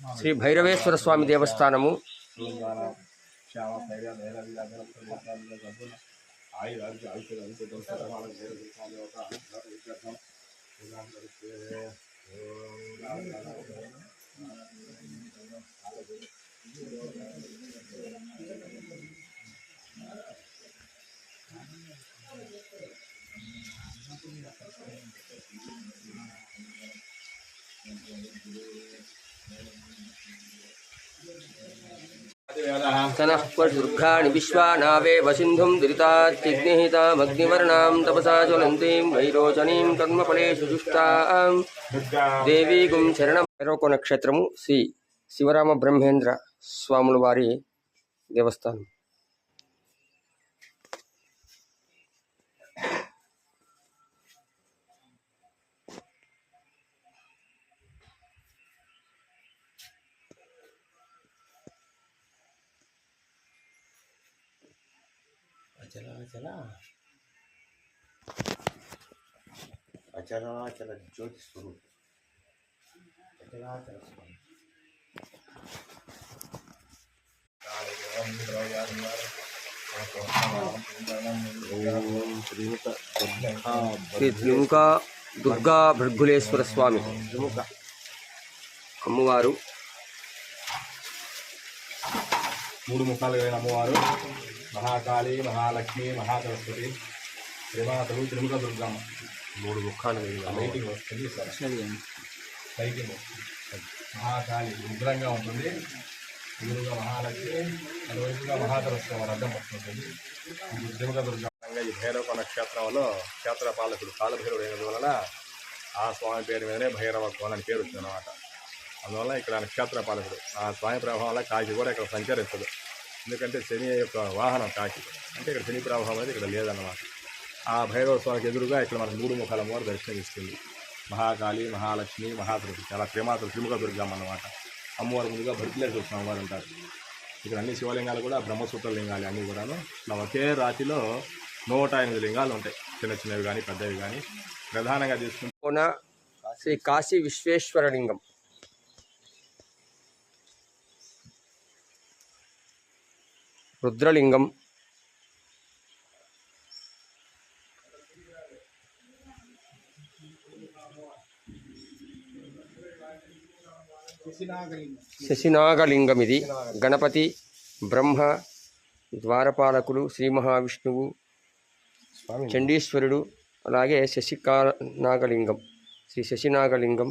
శ్రీ భైరవేశ్వర స్వామి దేవస్థానము తెలంగాణ శ్యామ ధైర్య నేల వీర వీర దుర్గాణి తపసా జ్వలంతీం వైరోచనీం కర్మఫలేషు జుష్టాం దేవీగుం భైరవకో నక్షత్రము శ్రీ శివరామ బ్రహ్మేంద్ర స్వాముల వారి దేవస్థానం అచలాచల అచలాచల జ్యోతి స్వరూపం అచలాచల స్వామి శ్రీ త్రిముఖ దుర్గా భృగులేశ్వర స్వామి. అమ్మవారు. మూడు ముఖాలు కలిగిన అమ్మవారు. మహాకాళి మహాలక్ష్మి మహాసరస్వతి త్రిమాతలు త్రిముఖ దుర్గమ్మ మూడు ముఖాలు లైటింగ్ వస్తుంది లైటింగ్ మహాకాళి ఉగ్రంగా ఉంటుంది. ఎదురుగా మహాలక్ష్మి అటువైపుగా మహాసరస్వతి అడ్డం వస్తుంటుంది త్రిముఖ దుర్గమ్మ ఈ భైరవ నక్షత్రంలో క్షేత్ర పాలకుడు కాలభైరవుడు అయినందు వలన ఆ స్వామి పేరు మీదనే భైరవ కోన అని పేరు వచ్చింది అనమాట అందువల్ల ఇక్కడ నక్షత్ర పాలకుడు. ఆ స్వామి ప్రభావం వల్ల కాకి కూడా ఇక్కడ సంచరిస్తుంది ఎందుకంటే శని యొక్క వాహనం కాకి. అంటే ఇక్కడ శని ప్రభావం అనేది ఇక్కడ లేదన్నమాట. ఆ భైరవ స్వామికి ఎదురుగా ఇక్కడ మనకు మూడు ముఖాల అమ్మవారు దర్శనమిస్తుంది. మహాకాళి మహాలక్ష్మి మహాదుర్గి. చాలా త్రిమాతలు త్రిముఖ దుర్గం అన్నమాట. అమ్మవారి ముందుగా భర్తలేశ్వర స్వామి వారు అంటారు ఇక్కడ అన్ని శివలింగాలు కూడా బ్రహ్మసూత్ర లింగాలు అన్నీ కూడాను. ఒకే రాతిలో నూట ఎనిమిది లింగాలు ఉంటాయి. చిన్న చిన్నవి కానీ పెద్దవి కానీ ప్రధానంగా తీసుకుంటే శ్రీ కాశీ విశ్వేశ్వర లింగం. రుద్రలింగం. శశినాగలింగం ఇది గణపతి బ్రహ్మ ద్వారపాలకులు శ్రీ మహావిష్ణువు చండీశ్వరుడు అలాగే శశికా నాగలింగం. శ్రీ శశినాగలింగం.